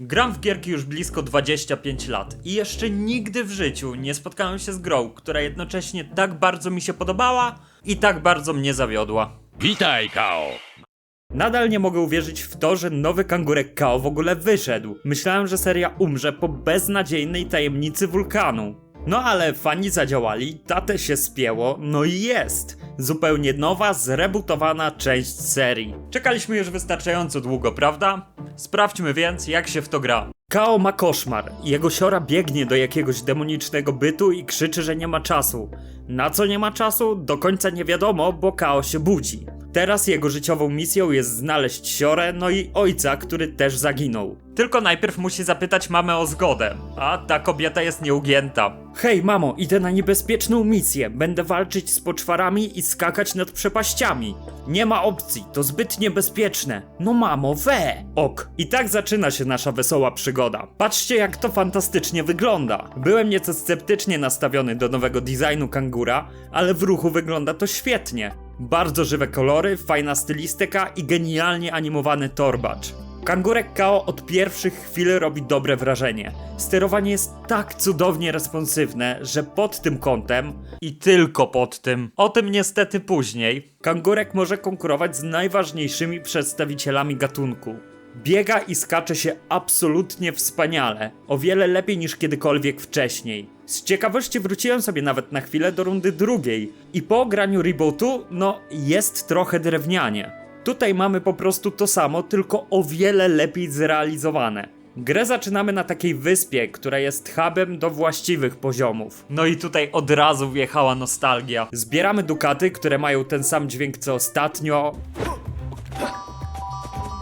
Gram w gierki już blisko 25 lat i jeszcze nigdy w życiu nie spotkałem się z grą, która jednocześnie tak bardzo mi się podobała i tak bardzo mnie zawiodła. Witaj, Kao! Nadal nie mogę uwierzyć w to, że nowy kangurek Kao w ogóle wyszedł. Myślałem, że seria umrze po beznadziejnej tajemnicy wulkanu. No ale fani zadziałali, tatę się spięło, no i jest! Zupełnie nowa, zrebootowana część serii. Czekaliśmy już wystarczająco długo, prawda? Sprawdźmy więc, jak się w to gra. Kao ma koszmar. Jego siora biegnie do jakiegoś demonicznego bytu i krzyczy, że nie ma czasu. Na co nie ma czasu? Do końca nie wiadomo, bo Kao się budzi. Teraz jego życiową misją jest znaleźć siorę, no i ojca, który też zaginął. Tylko najpierw musi zapytać mamę o zgodę, a ta kobieta jest nieugięta. Hej mamo, idę na niebezpieczną misję. Będę walczyć z poczwarami i skakać nad przepaściami. Nie ma opcji, to zbyt niebezpieczne. No mamo, we! Ok. I tak zaczyna się nasza wesoła przygoda. Patrzcie jak to fantastycznie wygląda. Byłem nieco sceptycznie nastawiony do nowego designu kangura, ale w ruchu wygląda to świetnie. Bardzo żywe kolory, fajna stylistyka i genialnie animowany torbacz. Kangurek Kao od pierwszych chwil robi dobre wrażenie. Sterowanie jest tak cudownie responsywne, że pod tym kątem i tylko pod tym, o tym niestety później, kangurek może konkurować z najważniejszymi przedstawicielami gatunku. Biega i skacze się absolutnie wspaniale, o wiele lepiej niż kiedykolwiek wcześniej. Z ciekawości wróciłem sobie nawet na chwilę do rundy drugiej i po graniu rebootu, no jest trochę drewnianie. Tutaj mamy po prostu to samo, tylko o wiele lepiej zrealizowane. Grę zaczynamy na takiej wyspie, która jest hubem do właściwych poziomów. No i tutaj od razu wjechała nostalgia. Zbieramy dukaty, które mają ten sam dźwięk co ostatnio.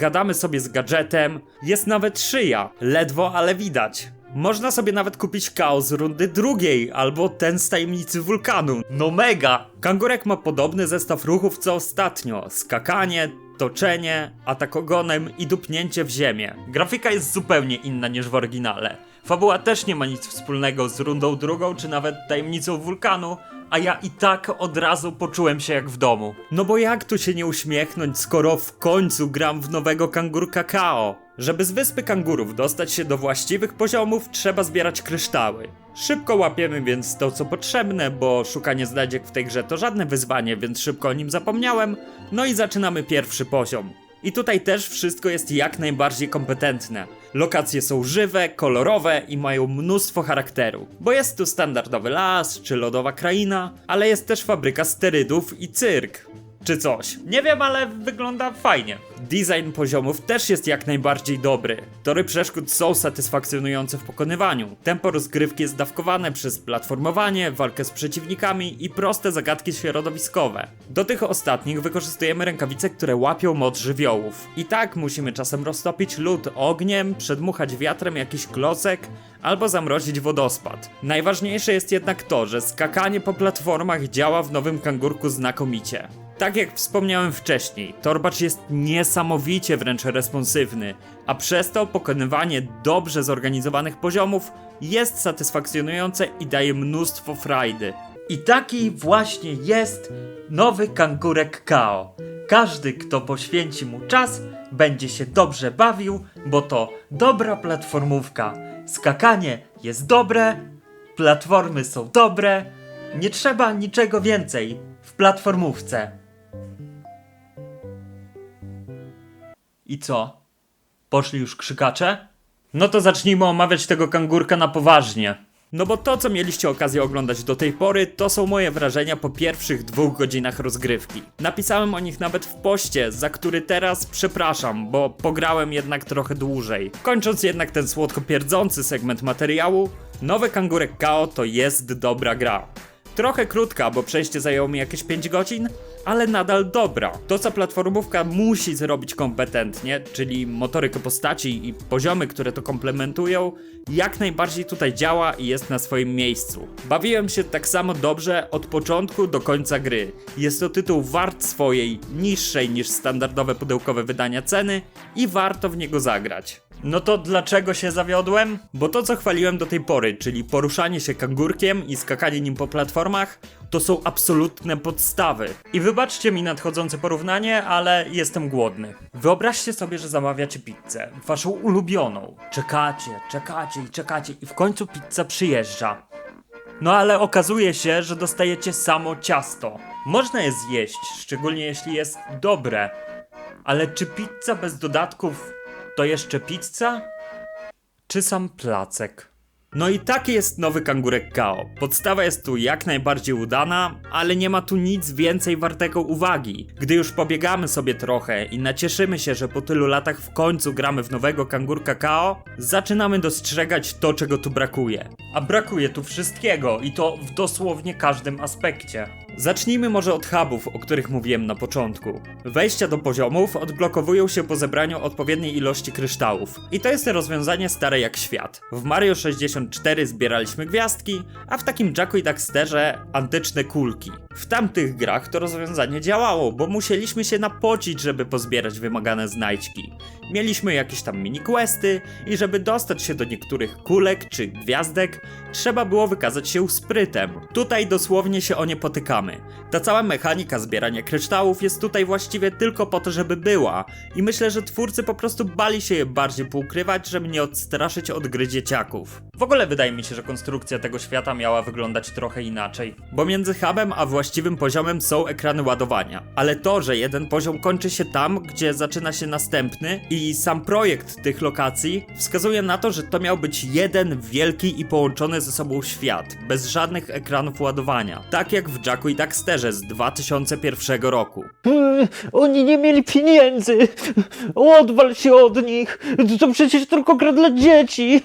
Gadamy sobie z gadżetem. Jest nawet szyja. Ledwo, ale widać. Można sobie nawet kupić kao z rundy drugiej, albo ten z tajemnicy wulkanu. No mega! Kangurek ma podobny zestaw ruchów co ostatnio. Skakanie, toczenie, atak ogonem i dupnięcie w ziemię. Grafika jest zupełnie inna niż w oryginale. Fabuła też nie ma nic wspólnego z rundą drugą, czy nawet tajemnicą wulkanu, a ja i tak od razu poczułem się jak w domu. No bo jak tu się nie uśmiechnąć, skoro w końcu gram w nowego kangur kakao? Żeby z wyspy kangurów dostać się do właściwych poziomów, trzeba zbierać kryształy. Szybko łapiemy więc to, co potrzebne, bo szukanie znajdziek w tej grze to żadne wyzwanie, więc szybko o nim zapomniałem. No i zaczynamy pierwszy poziom. I tutaj też wszystko jest jak najbardziej kompetentne. Lokacje są żywe, kolorowe i mają mnóstwo charakteru. Bo jest tu standardowy las czy lodowa kraina, ale jest też fabryka sterydów i cyrk. Czy coś. Nie wiem, ale wygląda fajnie. Design poziomów też jest jak najbardziej dobry. Tory przeszkód są satysfakcjonujące w pokonywaniu. Tempo rozgrywki jest dawkowane przez platformowanie, walkę z przeciwnikami i proste zagadki środowiskowe. Do tych ostatnich wykorzystujemy rękawice, które łapią moc żywiołów. I tak musimy czasem roztopić lód ogniem, przedmuchać wiatrem jakiś klocek, albo zamrozić wodospad. Najważniejsze jest jednak to, że skakanie po platformach działa w nowym kangurku znakomicie. Tak jak wspomniałem wcześniej, torbacz jest niesamowicie wręcz responsywny, a przez to pokonywanie dobrze zorganizowanych poziomów jest satysfakcjonujące i daje mnóstwo frajdy. I taki właśnie jest nowy kangurek Kao. Każdy, kto poświęci mu czas, będzie się dobrze bawił, bo to dobra platformówka. Skakanie jest dobre, platformy są dobre, nie trzeba niczego więcej w platformówce. I co? Poszli już krzykacze? No to zacznijmy omawiać tego kangurka na poważnie. No bo to, co mieliście okazję oglądać do tej pory, to są moje wrażenia po pierwszych dwóch godzinach rozgrywki. Napisałem o nich nawet w poście, za który teraz przepraszam, bo pograłem jednak trochę dłużej. Kończąc jednak ten słodko pierdzący segment materiału, nowy kangurek KO to jest dobra gra. Trochę krótka, bo przejście zajęło mi jakieś 5 godzin, ale nadal dobra. To, co platformówka musi zrobić kompetentnie, czyli motorykę postaci i poziomy, które to komplementują, jak najbardziej tutaj działa i jest na swoim miejscu. Bawiłem się tak samo dobrze od początku do końca gry. Jest to tytuł wart swojej, niższej niż standardowe pudełkowe wydania ceny i warto w niego zagrać. No to dlaczego się zawiodłem? Bo to co chwaliłem do tej pory, czyli poruszanie się kangurkiem i skakanie nim po platformach, to są absolutne podstawy. I wybaczcie mi nadchodzące porównanie, ale jestem głodny. Wyobraźcie sobie, że zamawiacie pizzę, waszą ulubioną. Czekacie, czekacie i czekacie i w końcu pizza przyjeżdża. No ale okazuje się, że dostajecie samo ciasto. Można je zjeść, szczególnie jeśli jest dobre. Ale czy pizza bez dodatków to jeszcze pizza? Czy sam placek? No i taki jest nowy kangurek Kao. Podstawa jest tu jak najbardziej udana, ale nie ma tu nic więcej wartego uwagi. Gdy już pobiegamy sobie trochę i nacieszymy się, że po tylu latach w końcu gramy w nowego kangurka Kao, zaczynamy dostrzegać to, czego tu brakuje. A brakuje tu wszystkiego i to w dosłownie każdym aspekcie. Zacznijmy może od hubów, o których mówiłem na początku. Wejścia do poziomów odblokowują się po zebraniu odpowiedniej ilości kryształów. I to jest rozwiązanie stare jak świat. W Mario 64 zbieraliśmy gwiazdki, a w takim Jacku i Daxterze antyczne kulki. W tamtych grach to rozwiązanie działało, bo musieliśmy się napocić, żeby pozbierać wymagane znajdźki. Mieliśmy jakieś tam mini questy i żeby dostać się do niektórych kulek czy gwiazdek, trzeba było wykazać się sprytem. Tutaj dosłownie się o nie potykamy. Ta cała mechanika zbierania kryształów jest tutaj właściwie tylko po to, żeby była. I myślę, że twórcy po prostu bali się je bardziej poukrywać, żeby nie odstraszyć od gry dzieciaków. W ogóle wydaje mi się, że konstrukcja tego świata miała wyglądać trochę inaczej. Bo między hubem a właściwym poziomem są ekrany ładowania. Ale to, że jeden poziom kończy się tam, gdzie zaczyna się następny i sam projekt tych lokacji wskazuje na to, że to miał być jeden wielki i połączony ze sobą świat, bez żadnych ekranów ładowania. Tak jak w Jacku i Daxterze z 2001 roku. Eee, Oni nie mieli pieniędzy. Odwal się od nich. To przecież tylko gra dla dzieci.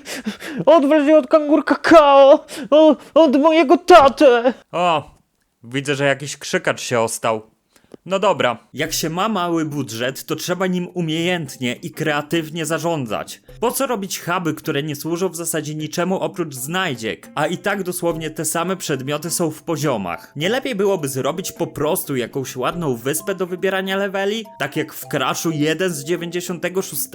Odwal się od kangur kakao. Od mojego tatę. O, widzę, że jakiś krzykacz się ostał. No dobra, jak się ma mały budżet, to trzeba nim umiejętnie i kreatywnie zarządzać. Po co robić huby, które nie służą w zasadzie niczemu oprócz znajdziek, a i tak dosłownie te same przedmioty są w poziomach? Nie lepiej byłoby zrobić po prostu jakąś ładną wyspę do wybierania leveli, tak jak w Crashu 1 z 96?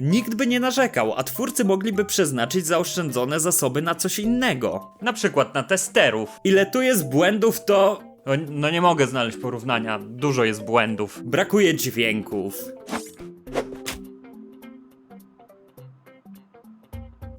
Nikt by nie narzekał, a twórcy mogliby przeznaczyć zaoszczędzone zasoby na coś innego. Na przykład na testerów. Ile tu jest błędów, to no, nie mogę znaleźć porównania. Dużo jest błędów. Brakuje dźwięków.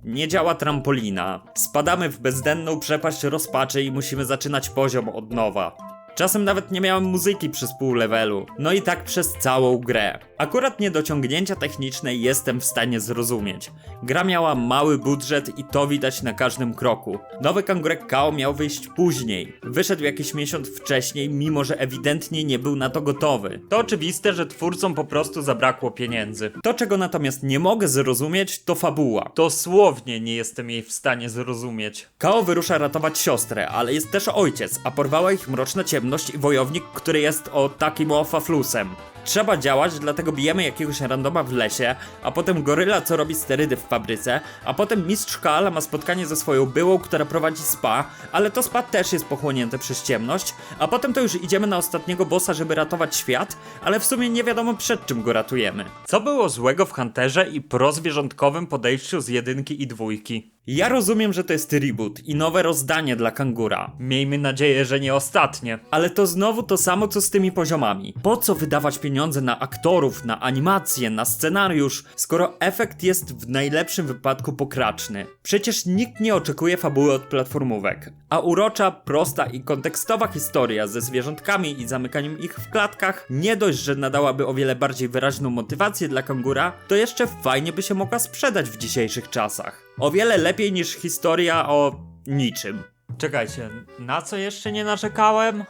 Nie działa trampolina. Spadamy w bezdenną przepaść rozpaczy i musimy zaczynać poziom od nowa. Czasem nawet nie miałem muzyki przez pół levelu. No i tak przez całą grę. Akurat niedociągnięcia techniczne jestem w stanie zrozumieć. Gra miała mały budżet i to widać na każdym kroku. Nowy Kangurek Kao miał wyjść później. Wyszedł jakiś miesiąc wcześniej, mimo że ewidentnie nie był na to gotowy. To oczywiste, że twórcom po prostu zabrakło pieniędzy. To, czego natomiast nie mogę zrozumieć, to fabuła. Dosłownie nie jestem jej w stanie zrozumieć. Kao wyrusza ratować siostrę, ale jest też ojciec, a porwała ich mroczna ciemność i wojownik, który jest o takim faflusem. Trzeba działać, dlatego bijemy jakiegoś randoma w lesie, a potem goryla, co robi sterydy w fabryce, a potem mistrz Kaala ma spotkanie ze swoją byłą, która prowadzi spa, ale to spa też jest pochłonięte przez ciemność, a potem to już idziemy na ostatniego bossa, żeby ratować świat, ale w sumie nie wiadomo przed czym go ratujemy. Co było złego w Hunterze i prozwierzątkowym podejściu z jedynki i dwójki? Ja rozumiem, że to jest reboot i nowe rozdanie dla kangura. Miejmy nadzieję, że nie ostatnie. Ale to znowu to samo co z tymi poziomami. Po co wydawać pieniądze na aktorów, na animację, na scenariusz, skoro efekt jest w najlepszym wypadku pokraczny? Przecież nikt nie oczekuje fabuły od platformówek. A urocza, prosta i kontekstowa historia ze zwierzątkami i zamykaniem ich w klatkach nie dość, że nadałaby o wiele bardziej wyraźną motywację dla kangura, to jeszcze fajnie by się mogła sprzedać w dzisiejszych czasach. O wiele lepiej niż historia o niczym. Czekajcie, na co jeszcze nie narzekałem?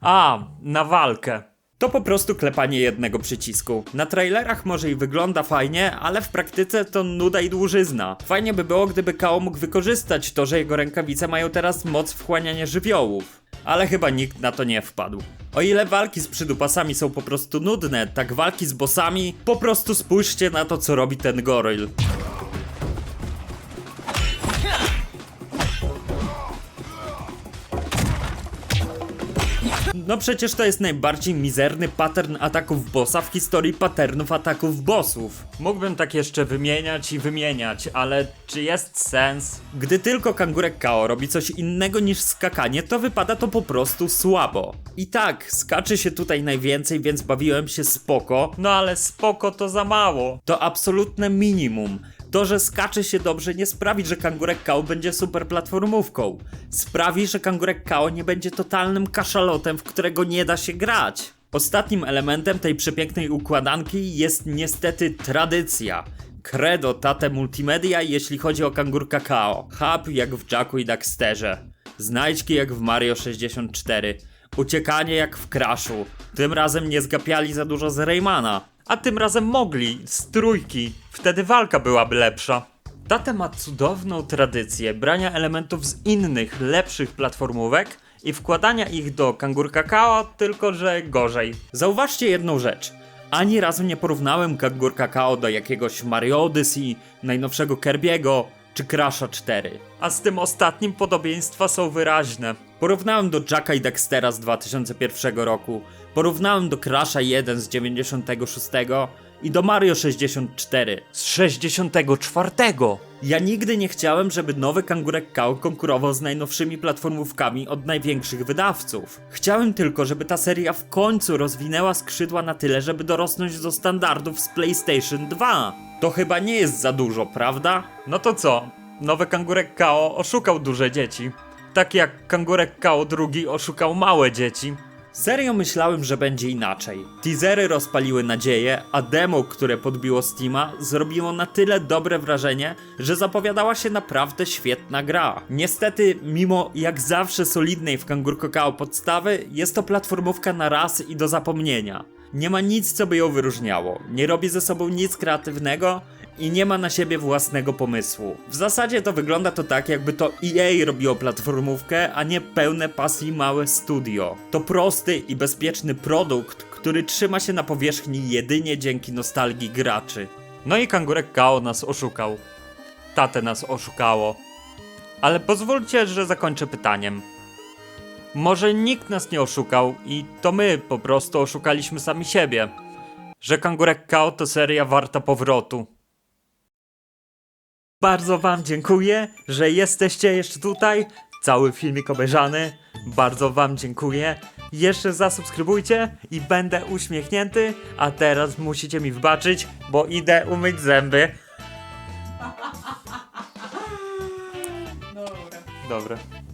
A, na walkę. To po prostu klepanie jednego przycisku. Na trailerach może i wygląda fajnie, ale w praktyce to nuda i dłużyzna. Fajnie by było, gdyby Kao mógł wykorzystać to, że jego rękawice mają teraz moc wchłaniania żywiołów. Ale chyba nikt na to nie wpadł. O ile walki z przydupasami są po prostu nudne, tak walki z bossami, po prostu spójrzcie na to, co robi ten goryl. No przecież to jest najbardziej mizerny pattern ataków bossa w historii patternów ataków bossów. Mógłbym tak jeszcze wymieniać i wymieniać, ale czy jest sens? Gdy tylko kangurek Kao robi coś innego niż skakanie, to wypada to po prostu słabo. I tak, skacze się tutaj najwięcej, więc bawiłem się spoko, no ale spoko to za mało. To absolutne minimum. To, że skacze się dobrze nie sprawi, że kangurek Kao będzie super platformówką. Sprawi, że kangurek Kao nie będzie totalnym kaszalotem, w którego nie da się grać. Ostatnim elementem tej przepięknej układanki jest niestety tradycja. Credo Tate Multimedia, jeśli chodzi o kangur kakao. Hub jak w Jacku i Daxterze. Znajdźki jak w Mario 64. Uciekanie jak w Crashu. Tym razem nie zgapiali za dużo z Raymana. A tym razem mogli, z trójki. Wtedy walka byłaby lepsza. Tate ma cudowną tradycję brania elementów z innych, lepszych platformówek i wkładania ich do Kangur Kakao, tylko że gorzej. Zauważcie jedną rzecz. Ani razu nie porównałem Kangur Kakao do jakiegoś Mario Odyssey, najnowszego Kirby'ego czy Crasha 4. A z tym ostatnim podobieństwa są wyraźne. Porównałem do Jacka i Dextera z 2001 roku, porównałem do Crasha 1 z 96 i do Mario 64 z 64. Ja nigdy nie chciałem, żeby nowy Kangurek Kao konkurował z najnowszymi platformówkami od największych wydawców. Chciałem tylko, żeby ta seria w końcu rozwinęła skrzydła na tyle, żeby dorosnąć do standardów z PlayStation 2. To chyba nie jest za dużo, prawda? No to co? Nowy Kangurek Kao oszukał duże dzieci. Tak jak Kangurek Kao drugi oszukał małe dzieci. Serio myślałem, że będzie inaczej. Teasery rozpaliły nadzieję, a demo, które podbiło Steama, zrobiło na tyle dobre wrażenie, że zapowiadała się naprawdę świetna gra. Niestety, mimo jak zawsze solidnej w Kangur Kakao podstawy, jest to platformówka na raz i do zapomnienia. Nie ma nic, co by ją wyróżniało, nie robi ze sobą nic kreatywnego i nie ma na siebie własnego pomysłu. W zasadzie to wygląda to tak, jakby to EA robiło platformówkę, a nie pełne pasji małe studio. To prosty i bezpieczny produkt, który trzyma się na powierzchni jedynie dzięki nostalgii graczy. No i Kangurek Kao nas oszukał. Tate nas oszukało. Ale pozwólcie, że zakończę pytaniem. Może nikt nas nie oszukał i to my po prostu oszukaliśmy sami siebie. Że Kangurek Kao to seria warta powrotu. Bardzo Wam dziękuję, że jesteście jeszcze tutaj. Cały filmik obejrzany. Bardzo Wam dziękuję. Jeszcze zasubskrybujcie i będę uśmiechnięty. A teraz musicie mi wybaczyć, bo idę umyć zęby. Dobra. Dobra.